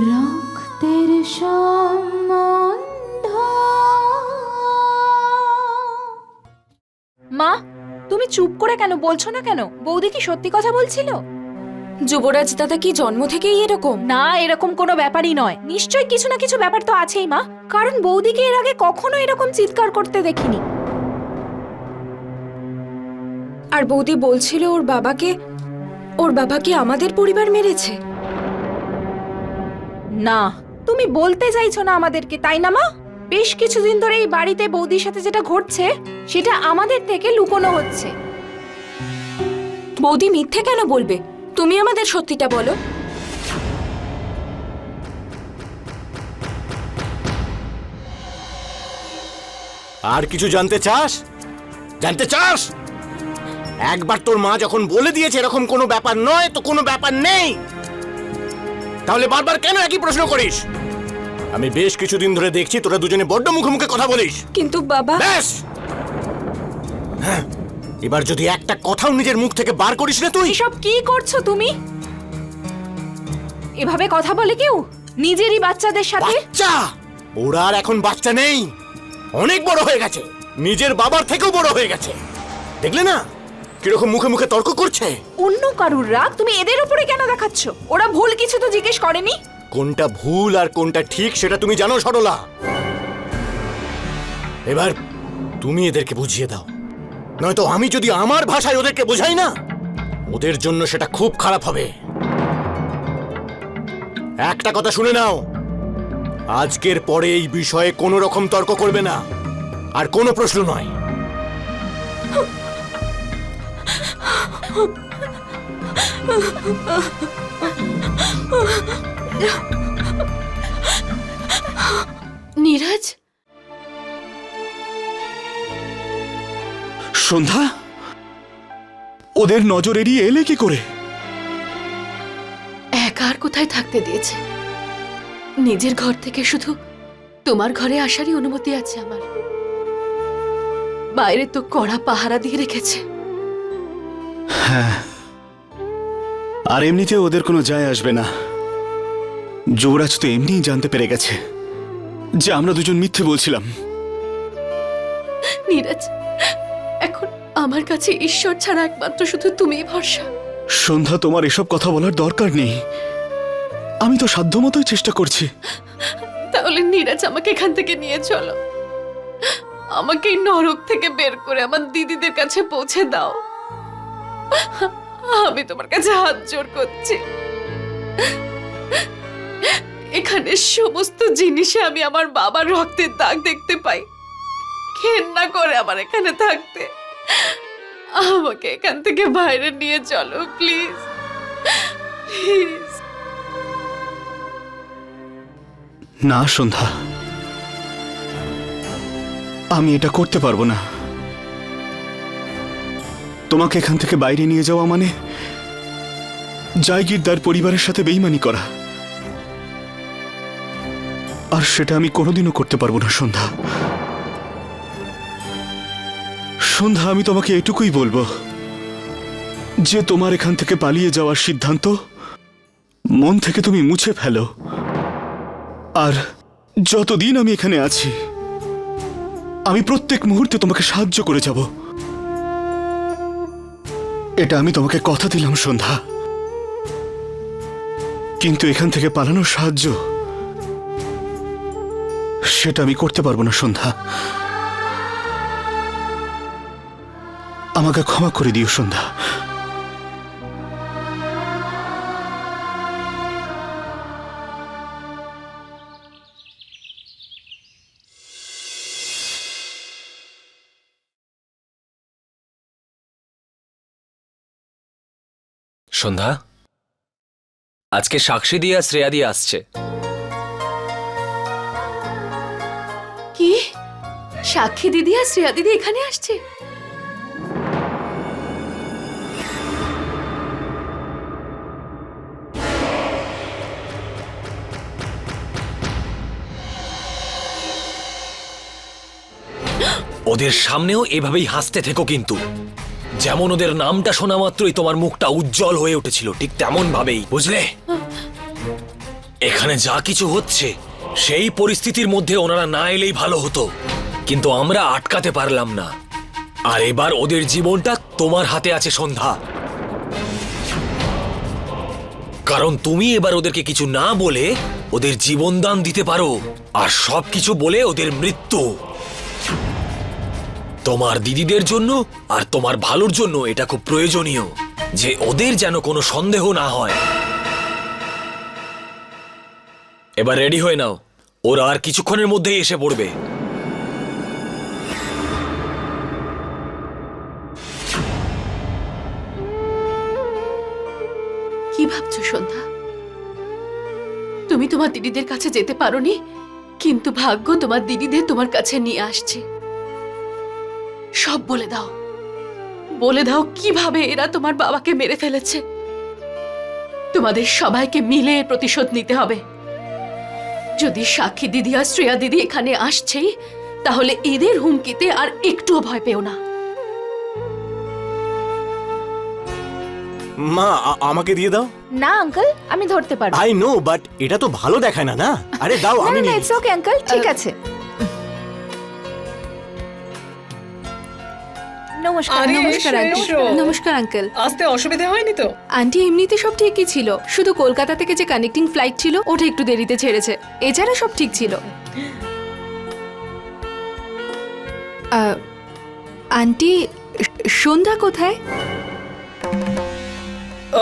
রক্তের সম্বন্ধ। মা তুমি চুপ করে কেন বলছো না কেন? বৌদি কি সত্যি কথা বলছিল? যুবরাজ দাদা কি জন্ম থেকেই এরকম? না এরকম কোনো ব্যাপারই নয়। নিশ্চয়ই কিছু না কিছু ব্যাপার তো আছেই মা। কারণ বৌদিকে এর আগে কখনো এরকম চিৎকার করতে দেখিনি। আর বৌদি বলছিল ওর বাবাকে ওর বাবাকে আমাদের পরিবার মেরেছে। না। তুমি বলতে চাইছো না আমাদেরকে, তাই না, মা? বেশ কিছুদিন ধরে এই বাড়িতে বৌদির সাথে যেটা ঘটছে, সেটা আমাদের থেকে লুকোনো হচ্ছে। বৌদি মিথ্যে কেন বলবে? তুমি আমাদের সত্যিটা বলো। আর কিছু জানতে চাস? জানতে চাস? একবার তোর মা যখন বলে দিয়েছে এরকম কোনো ব্যাপার নয়, তো কোনো ব্যাপার নেই। তাহলে বারবার কেন একই প্রশ্ন করিস? আমি বেশ কিছুদিন ধরে দেখছি তোরা দুজনে বড্ড মুখে মুখে কথা বলিস। কিন্তু বাবা ব্যাস! হ্যাঁ এবার যদি একটা কথাও নিজের মুখ থেকে বার করিস না তুই। এসব কি করছ তুমি? এভাবে কথা বলে কেউ? নিজেরই বাচ্চাদের সাথে? বাচ্চা! ওরা আর এখন বাচ্চা নেই। অনেক বড় হয়ে গেছে। নিজের বাবার থেকেও বড় হয়ে গেছে। দেখলে না? কীরকম মুখে মুখে তর্ক করছে? অন্য কারুর রাগ? তুমি এদের উপরে কেন দেখাচ্ছ? ওরা ভুল কিছু তো জিজ্ঞেস করেনি। কোনটা ভুল আর কোনটা ঠিক সেটা তুমি জানো সরলা। এবার তুমি এদেরকে বুঝিয়ে দাও। নয়তো আমি যদি আমার ভাষায় ওদেরকে বোঝাই না ওদের জন্য সেটা খুব খারাপ হবে। একটা কথা শুনে নাও। আজকের পরে এই বিষয়ে কোনো রকম তর্ক করবে না। আর কোনো প্রশ্ন নয়। নীরাজ? সন্ধ্যা? ওদের নজর এড়িয়ে এলে কি করে? একা আর কোথায় থাকতে দিয়েছে? নিজের ঘর থেকে শুধু তোমার ঘরে আসারই অনুমতি আছে আমার। বাইরে তো কড়া পাহারা দিয়ে রেখেছে। আর এমনিতে ওদের কোনো যায় আসবে না। যুবরাজ তো এমনিই জানতে পেরে গেছে যে আমরা দুজন মিথ্যে বলছিলাম। নীরাজ এখন আমার কাছে ঈশ্বর ছাড়া একমাত্র শুধু তুমিই ভরসা। সন্ধ্যা তোমার এসব কথা বলার দরকার নেই। আমি তো সাধ্যমতোই চেষ্টা করছি। তাহলে নীরাজ আমাকে এখান থেকে নিয়ে চলো। আমাকে নরক থেকে বের করে আমার দিদিদের কাছে পৌঁছে দাও। আমি তোমার কাছে হাত জোর করছি। এখানে সমস্ত জিনিসে আমি আমার বাবার রক্তের দাগ দেখতে পাই। ঘেন্না করে আমার এখানে থাকতে। আমাকে এখান থেকে বাইরে নিয়ে চলো, প্লিজ। প্লিজ। না, সন্ধ্যা। আমি এটা করতে পারব না। তোমাকে এখান থেকে বাইরে নিয়ে যাওয়া মানে? জায়গিরদার পরিবারের সাথে বেইমানি করা। আর সেটা আমি কোনোদিনও করতে পারব না, সন্ধ্যা। সন্ধ্যা, আমি তোমাকে এটুকুই বলব। যে তোমার এখান থেকে পালিয়ে যাওয়ার সিদ্ধান্ত মন থেকে তুমি মুছে ফেলো। আর যতদিন আমি এখানে আছি, আমি প্রত্যেক মুহূর্তে তোমাকে সাহায্য করে যাব। এটা আমি তোমাকে কথা দিলাম, সন্ধ্যা। কিন্তু এখান থেকে পালানোর সাহায্য সেটা আমি করতে পারব না, সন্ধ্যা। আমাকে ক্ষমা করে দিও, সন্ধ্যা। সন্ধ্যা? আজকে সাক্ষী দিয়ে আর শ্রেয়া দিয়ে আসছে। কি? সাক্ষী দিদি আর শ্রেয়া দিদি এখানে আসছে? ওদের সামনেও এভাবেই হাসতে থেকো কিন্তু। যেমন ওদের নামটা শোনা মাত্রই তোমার মুখটা উজ্জ্বল হয়ে উঠেছিল, ঠিক তেমন ভাবেই বুঝলে? এখানে যা কিছু হচ্ছে, সেই পরিস্থিতির মধ্যে ওনারা না এলেই ভালো হতো, কিন্তু আমরা আটকাতে পারলাম না। আর এবার ওদের জীবনটা তোমার হাতে আছে সন্ধ্যা। কারণ তুমি এবার ওদেরকে কিছু না বলে ওদের জীবনদান দিতে পারো, আর সবকিছু বলে ওদের মৃত্যু। তোমার দিদিদের জন্য আর তোমার ভালোর জন্য এটা খুব প্রয়োজনীয় যে ওদের যেন কোনো সন্দেহ না হয়। এবার রেডি হয়ে নাও। ওরা আর কিছুক্ষণের মধ্যেই এসে পড়বে। কি ভাবছ, সন্ধ্যা? তুমি তোমার দিদিদের কাছে যেতে পারোনি, কিন্তু ভাগ্য তোমার দিদিদের তোমার কাছে নিয়ে আসছে। সব বলে দাও। বলে দাও কীভাবে এরা তোমার বাবাকে মেরে ফেলেছে। তোমাদের সবাইকে মিলে এর প্রতিশোধ নিতে হবে। যদি সাক্ষী দিদি আর শ্রেয়া দিদি এখানে আসছেই তাহলে এদের হুমকিতে আর একটুও ভয় পেও না। মা আমাকে দিয়ে দাও। না আঙ্কেল আমি ধরতে পারব। আই নো বাট এটা তো ভালো দেখায় না না? আরে দাও আমি না ইটস ওকে আঙ্কেল ঠিক আছে। নমস্কার আরে, নমস্কার এসো, আঙ্কেল এসো। নমস্কার আঙ্কেল আসতে অসুবিধা হয়নি তো? আন্টি এমনিতে সব ঠিকই ছিল। শুধু কলকাতা থেকে যে কানেক্টিং ফ্লাইট ছিল ওটা একটু দেরিতে ছেড়েছে। এছাড়া সব ঠিক ছিল। আহ, আন্টি সন্ধ্যা কোথায়?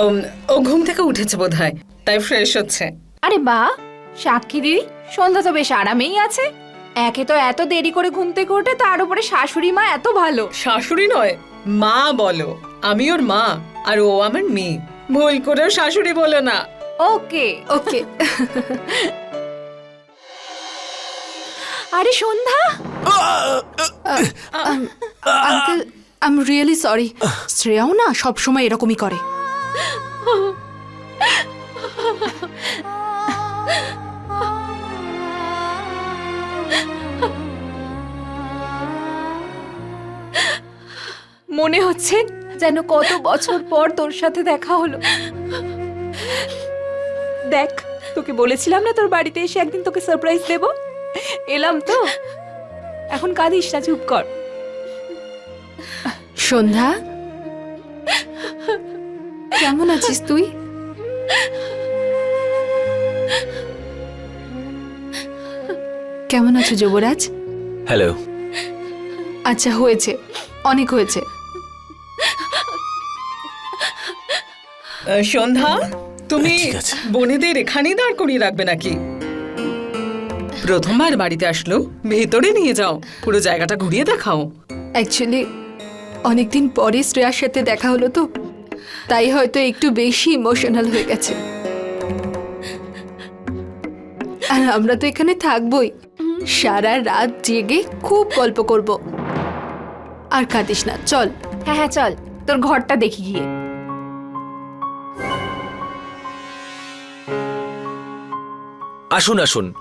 উম, ও ঘুম থেকে উঠেছে বোধহয় তাই ফ্রেশ হচ্ছে। আরে বা সাক্ষী দিদি সন্ধ্যা তো বেশ আরামেই আছে। একে তো এত দেরি করে ঘুম থেকে ওঠে তার উপরে শাশুড়ি মা এত ভালো শাশুড়ি নয় মা বলো আমি ওর মা আর ও আমার মেয়ে ভুল করেও শাশুড়ি বলো না ওকে ওকে আরে Sandhya uncle I am really sorry শ্রেয়াও না সবসময় এরকমই করে মনে হচ্ছে যেন কত বছর পর তোর সাথে দেখা হলো। দেখ তোকে বলেছিলাম না তোর বাড়িতে এসে একদিন তোকে সারপ্রাইজ দেব। এলাম তো। এখন কাঁদিস না চুপ কর। সন্ধ্যা কেমন আছিস তুই? কেমন আছো যুবরাজ? হ্যালো আচ্ছা হয়েছে। অনেক হয়েছে। আহ, সন্ধ্যা তুমি ঠিক আছে। বোনেদের এখানেই দাঁড় করিয়ে রাখবে নাকি? প্রথমবার বাড়িতে আসলো ভেতরে নিয়ে যাও পুরো জায়গাটা ঘুরিয়ে দেখাও। অ্যাকচুয়ালি অনেকদিন পরে শ্রেয়ার সাথে দেখা হলো তো তাই হয়তো একটু বেশি ইমোশনাল হয়ে গেছে। আর আমরা তো এখানে থাকবই সারা রাত জেগে খুব গল্প করব। আর কাঁদিস না চল। হ্যাঁ হ্যাঁ চল তোর ঘরটা দেখি গিয়ে। আসুন আসুন।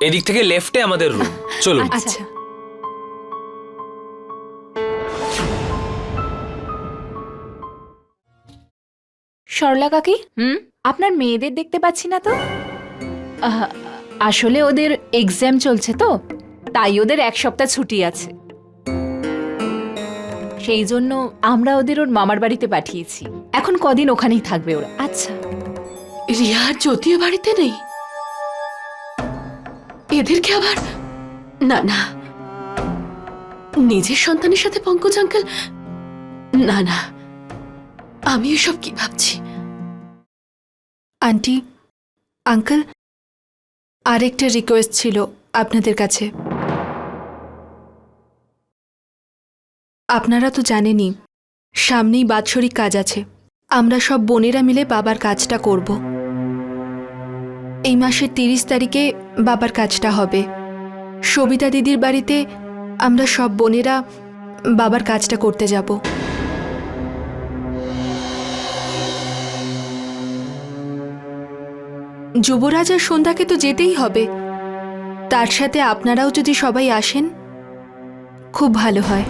এদিক থেকে লেফটে আমাদের রুম চলুন। আচ্ছা। সরলা কাকি? হুম? আপনার মেয়েদের দেখতে পাচ্ছি না তো। আহ, আসলে ওদের এক্সাম চলছে তো তাই ওদের এক সপ্তাহ ছুটি আছে। সেই জন্য আমরা ওদের ওর মামার বাড়িতে পাঠিয়েছি। এখন কদিন ওখানেই থাকবে ওরা। আচ্ছা। রিয়া আর জ্যোতিও বাড়িতে নেই? এদেরকে আবার? না না। নিজের সন্তানের সাথে পঙ্কজ আঙ্কেল? না না। আমি এসব কি ভাবছি? আন্টি, আঙ্কেল, আরেকটা রিকোয়েস্ট ছিল আপনাদের কাছে। আপনারা তো জানেনই, সামনেই বাৎসরিক কাজ আছে। আমরা সব বোনেরা মিলে বাবার কাজটা করব। এই মাসের তিরিশ তারিখে বাবার কাজটা হবে। সবিতা দিদির বাড়িতে আমরা সব বোনেরা বাবার কাজটা করতে যাব। যুবরাজ আর সন্ধ্যাকে তো যেতেই হবে। তার সাথে আপনারাও যদি সবাই আসেন, খুব ভালো হয়।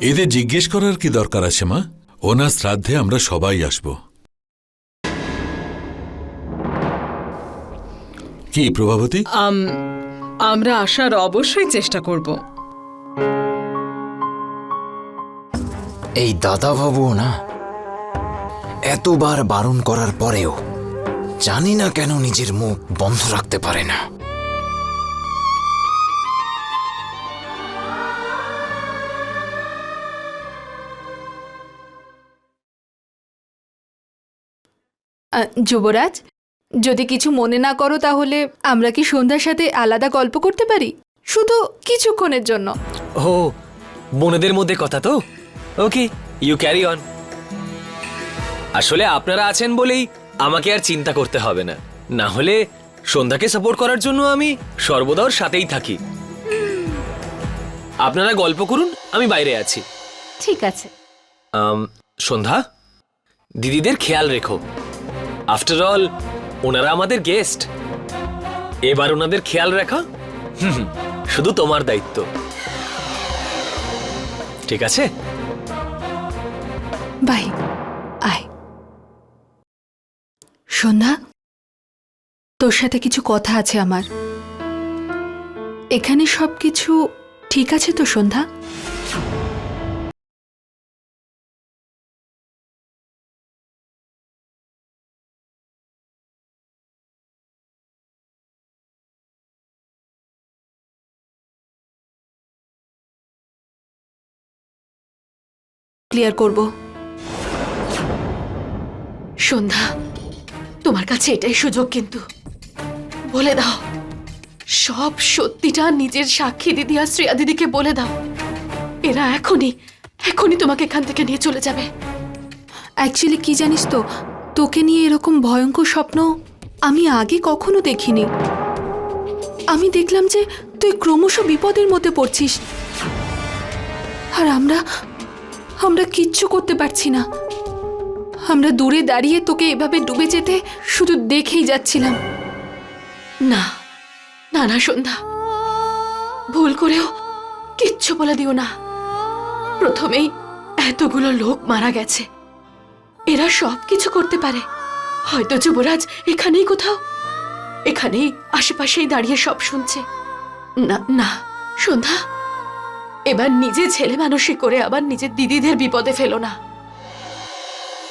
এদের জিজ্ঞেস করার কি দরকার আছে মা? ওনার শ্রাদ্ধে আমরা সবাই আসব। কি প্রভাবতী? আমরা আসার অবশ্যই চেষ্টা করব। এই দাদা দাদাবাবু না এতবার বারণ করার পরেও জানি না কেন নিজের মুখ বন্ধ রাখতে পারে না। আহ, যুবরাজ যদি কিছু মনে না করো তাহলে আমরা কি সন্ধ্যার সাথে আলাদা গল্প করতে পারি? শুধু কিছুক্ষণের জন্য। ও বোনেদের মধ্যে কথা তো? ওকে ইউ ক্যারি অন আসলে আপনারা আছেন বলেই আমাকে আর চিন্তা করতে হবে না। না হলে সন্ধ্যাকে সাপোর্ট করার জন্য আমি সর্বদা ওর সাথেই থাকি। আপনারা গল্প করুন আমি বাইরে আছি। ঠিক আছে। সন্ধ্যা? দিদিদের খেয়াল রেখো। আফটার অল ওনারা আমাদের গেস্ট এবার ওনাদের খেয়াল রাখা। শুধু তোমার দায়িত্ব। ঠিক আছে? বাই, আয়। সন্ধ্যা তোর সাথে কিছু কথা আছে আমার। এখানে সব কিছু ঠিক আছে তো সন্ধ্যা ক্লিয়ার করব। সন্ধ্যা, তোমার কাছে এটাই সুযোগ কিন্তু। বলে দাও, সব সত্যিটা নিজের সাক্ষী দিদি আর শ্রেয়া দিদিকে বলে দাও। এরা এখনই এখনই তোমাকে এখান থেকে নিয়ে চলে যাবে। অ্যাকচুয়ালি কি জানিস তো, তোকে নিয়ে এরকম ভয়ঙ্কর স্বপ্ন আমি আগে কখনো দেখিনি। আমি দেখলাম যে তুই ক্রমশ বিপদের মধ্যে পড়ছিস। আর আমরা আমরা কিচ্ছু করতে পারছি না। আমরা দূরে দাঁড়িয়ে তোকে এভাবে ডুবে যেতে শুধু দেখেই যাচ্ছিলাম। না না না, সন্ধ্যা। ভুল করেও কিচ্ছু বলে দিও না। প্রথমেই এতগুলো লোক মারা গেছে। এরা সব কিছু করতে পারে। হয়তো যুবরাজ এখানেই কোথাও, এখানেই আশেপাশেই দাঁড়িয়ে সব শুনছে। না না, সন্ধ্যা। এবার নিজে ছেলে মানুষই করে আবার নিজের দিদিদের বিপদে ফেলো না।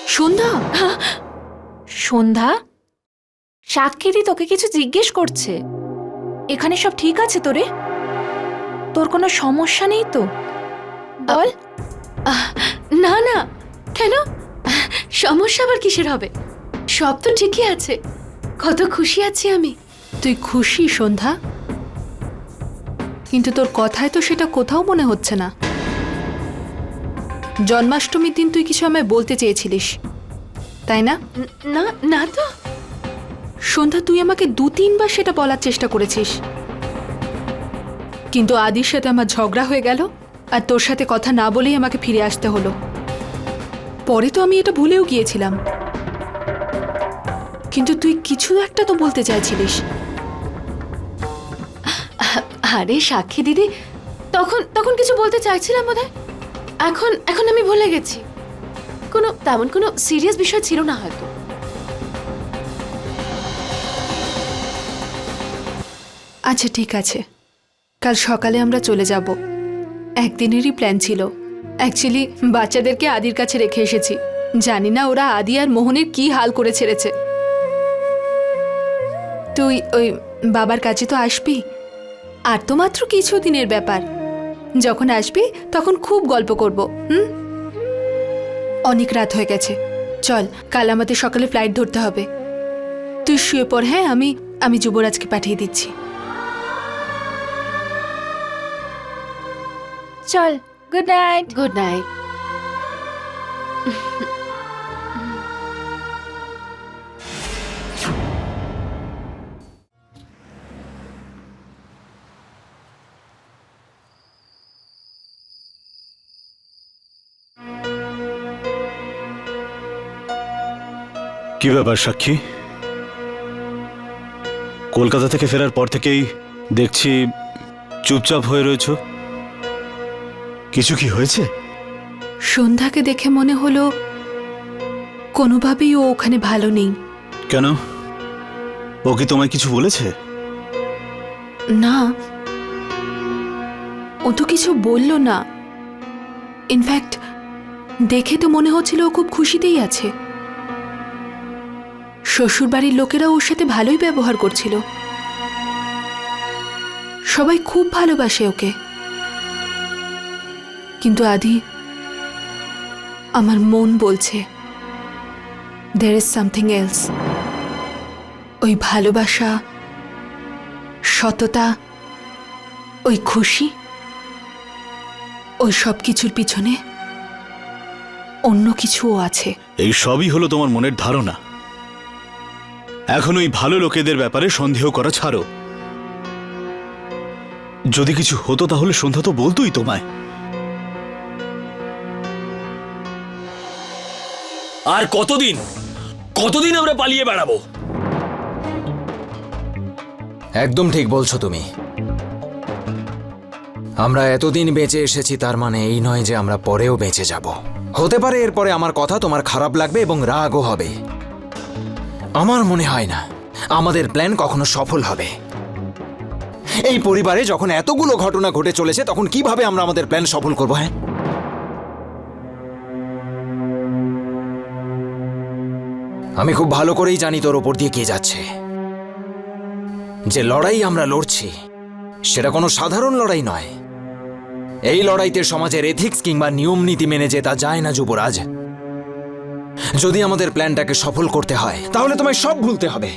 সন্ধ্যা সন্ধ্যা সাক্ষীদি তোকে কিছু জিজ্ঞেস করছে। এখানে সব ঠিক আছে তোরে? তোর কোনো সমস্যা নেই তো? বল। না না। কেন? সমস্যা আবার কিসের হবে? সব তো ঠিকই আছে। কত খুশি আছি আমি। তুই খুশি সন্ধ্যা কিন্তু তোর কথায় তো সেটা কোথাও মনে হচ্ছে না। জন্মাষ্টমীর দিন তুই কিছু আমায় বলতে চেয়েছিলিস তাই না? না না তো। সন্ধ্যা তুই আমাকে দু তিনবার সেটা বলার চেষ্টা করেছিস। কিন্তু আদির সাথে আমার ঝগড়া হয়ে গেল আর তোর সাথে কথা না বলেই আমাকে ফিরে আসতে হলো। পরে তো আমি এটা ভুলেও গিয়েছিলাম। কিন্তু তুই কিছু একটা তো বলতে চাইছিলিস। আরে সাক্ষী দিদি। তখন তখন কিছু বলতে চাইছিলাম বোধহয়? এখন এখন আমি ভুলে গেছি। কোনো তেমন কোনো সিরিয়াস বিষয় ছিল না হয়তো। আচ্ছা ঠিক আছে। কাল সকালে আমরা চলে যাব। একদিনেরই প্ল্যান ছিল। অ্যাকচুয়ালি বাচ্চাদেরকে আদির কাছে রেখে এসেছি। জানি না ওরা আদি আর মোহনের কি হাল করে ছেড়েছে। তুই ওই বাবার কাছে তো আসবি? আর তো মাত্র কিছু দিনের ব্যাপার। যখন আসবি তখন খুব গল্প করব হুম? অনেক রাত হয়ে গেছে। চল কাল আমাদের সকালে ফ্লাইট ধরতে হবে। তুই শুয়ে পড় হ্যাঁ? আমি আমি যুবরাজকে পাঠিয়ে দিচ্ছি। চল গুড নাইট গুড নাইট কি ব্যাপার সাক্ষী? কলকাতা থেকে ফেরার পর থেকেই দেখছি চুপচাপ হয়ে রয়েছ। কিছু কি হয়েছে? সন্ধ্যাকে দেখে মনে হলো কোনোভাবেই ও ওখানে ভালো নেই। কেন? ও কি তোমায় কিছু বলেছে? না। ও তো কিছু বলল না। ইনফ্যাক্ট দেখে তো মনে হচ্ছিল ও খুব খুশিতেই আছে। শ্বশুরবাড়ির লোকেরাও ওর সাথে ভালোই ব্যবহার করছিল। সবাই খুব ভালোবাসে ওকে। কিন্তু আদি, আমার মন বলছে দের ইজ সামথিং এলস ওই ভালোবাসা, সততা, ওই খুশি, ওই সব কিছুর পিছনে অন্য কিছুও আছে। এই সবই হলো তোমার মনের ধারণা। এখন ওই ভালো লোকেদের ব্যাপারে সন্দেহ করা ছাড়ো। যদি কিছু হতো তাহলে সন্ধ্যা তো বলতোই তোমায়। আর কতদিন? কতদিন আমরা পালিয়ে বেড়াবো? একদম ঠিক বলছো তুমি। আমরা এতদিন বেঁচে এসেছি তার মানে এই নয় যে আমরা পরেও বেঁচে যাব। হতে পারে এরপরে আমার কথা তোমার খারাপ লাগবে এবং রাগও হবে। আমার মনে হয় না। আমাদের প্ল্যান কখনো সফল হবে। এই পরিবারে যখন এতগুলো ঘটনা ঘটে চলেছে, তখন কীভাবে আমরা আমাদের প্ল্যান সফল করব হ্যাঁ? আমি খুব ভালো করেই জানি তোর ওপর দিয়ে কে যাচ্ছে। যে লড়াই আমরা লড়ছি, সেটা কোনো সাধারণ লড়াই নয়। এই লড়াইতে সমাজের এথিক্স কিংবা নিয়ম নীতি মেনে যেতা যায় না যুবরাজ। যদি আমাদের প্ল্যানটাকে সফল করতে হয়, তাহলে তোমায় সব ভুলতে হবে।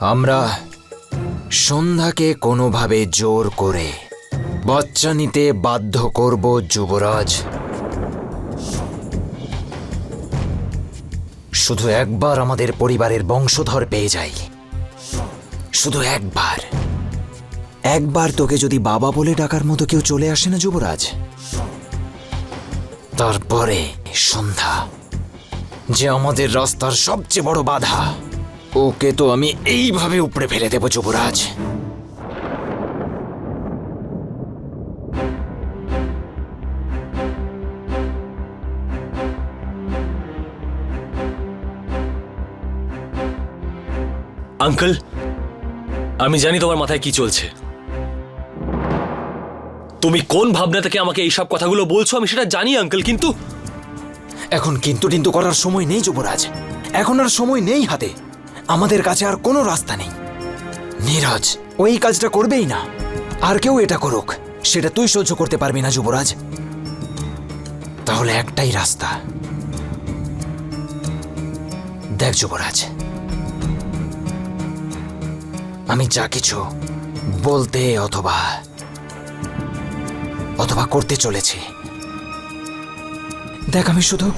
আমরা সন্ধ্যাকে কোনোভাবে জোর করে বাচ্চা নিতে বাধ্য করব যুবরাজ। শুধু একবার আমাদের পরিবারের বংশধর পেয়ে যাই। শুধু একবার। একবার তোকে যদি বাবা বলে ডাকার মতো কেউ চলে আসে না যুবরাজ, তারপরে সন্ধ্যা, যে আমাদের রাস্তার সবচেয়ে বড় বাধা, ওকে তো আমি এইভাবে উপড়ে ফেলে দেব যুবরাজ। আঙ্কেল, আমি জানি তোমার মাথায় কি চলছে। তুমি কোন ভাবনা থেকে আমাকে এইসব কথাগুলো বলছো? আমি সেটা জানি, আঙ্কেল, কিন্তু এখন কিন্তু টিন্তু করার সময় নেই, যুবরাজ। এখন আর সময় নেই হাতে। আমাদের কাছে আর কোনো রাস্তা নেই। নীরজ ওই কাজটা করবেই না। আর কেউ এটা করুক, সেটা তুই সহ্য করতে পারবি না, যুবরাজ। তাহলে একটাই রাস্তা। দেখ, যুবরাজ। আমি যা কিছু বলতে অথবা অথবা করতে চলেছি। দেখ আমি শুধু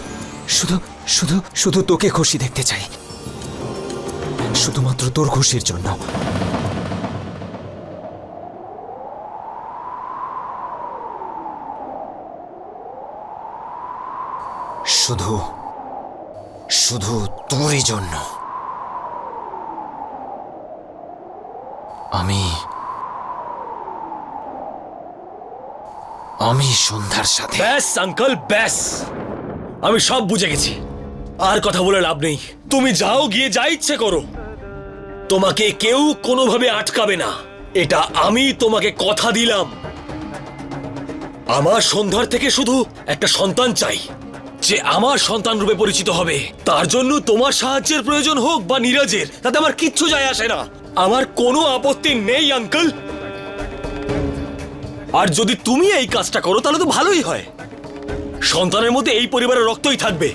শুধু শুধু শুধু তোকে খুশি দেখতে চাই। শুধুমাত্র তোর খুশির জন্য। শুধু শুধু তোরই জন্য। আমি আমি সন্ধ্যার সাথে। ব্যাস, আঙ্কেল, ব্যাস। আমি সব বুঝে গেছি। আর কথা বলে লাভ নেই। তুমি যাও গিয়ে যা ইচ্ছে করো। তোমাকে কেউ কোনোভাবে আটকাবে না। এটা আমি তোমাকে কথা দিলাম। আমার সন্ধ্যার থেকে শুধু একটা সন্তান চাই। যে আমার সন্তান রূপে পরিচিত হবে। তার জন্য তোমার সাহায্যের প্রয়োজন হোক বা নীরজের। তাতে আমার কিচ্ছু যায় আসে না। আমার কোনো আপত্তি নেই, আঙ্কেল। আর যদি তুমি এই কাজটা করো তাহলে তো ভালোই হয়। সন্তানের মধ্যে এই পরিবারের রক্তই থাকবে।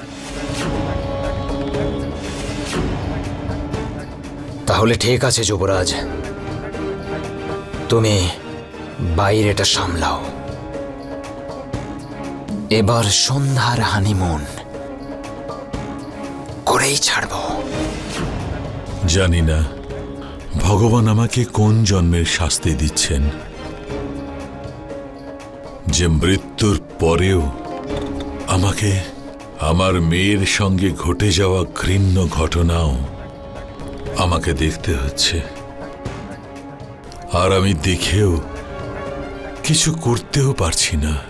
তাহলে ঠিক আছে যুবরাজ। তুমি বাইরেটা সামলাও। এবার সন্ধ্যার হানিমুন করেই ছাড়বো। জানি না ভগবান আমাকে কোন জন্মের শাস্তি দিচ্ছেন? যে মৃত্যুর পরেও আমাকে আমার মেয়ের সঙ্গে ঘটে যাওয়া ঘৃণ্য ঘটনাও আমাকে দেখতে হচ্ছে। আর আমি দেখেও কিছু করতেও পারছি না।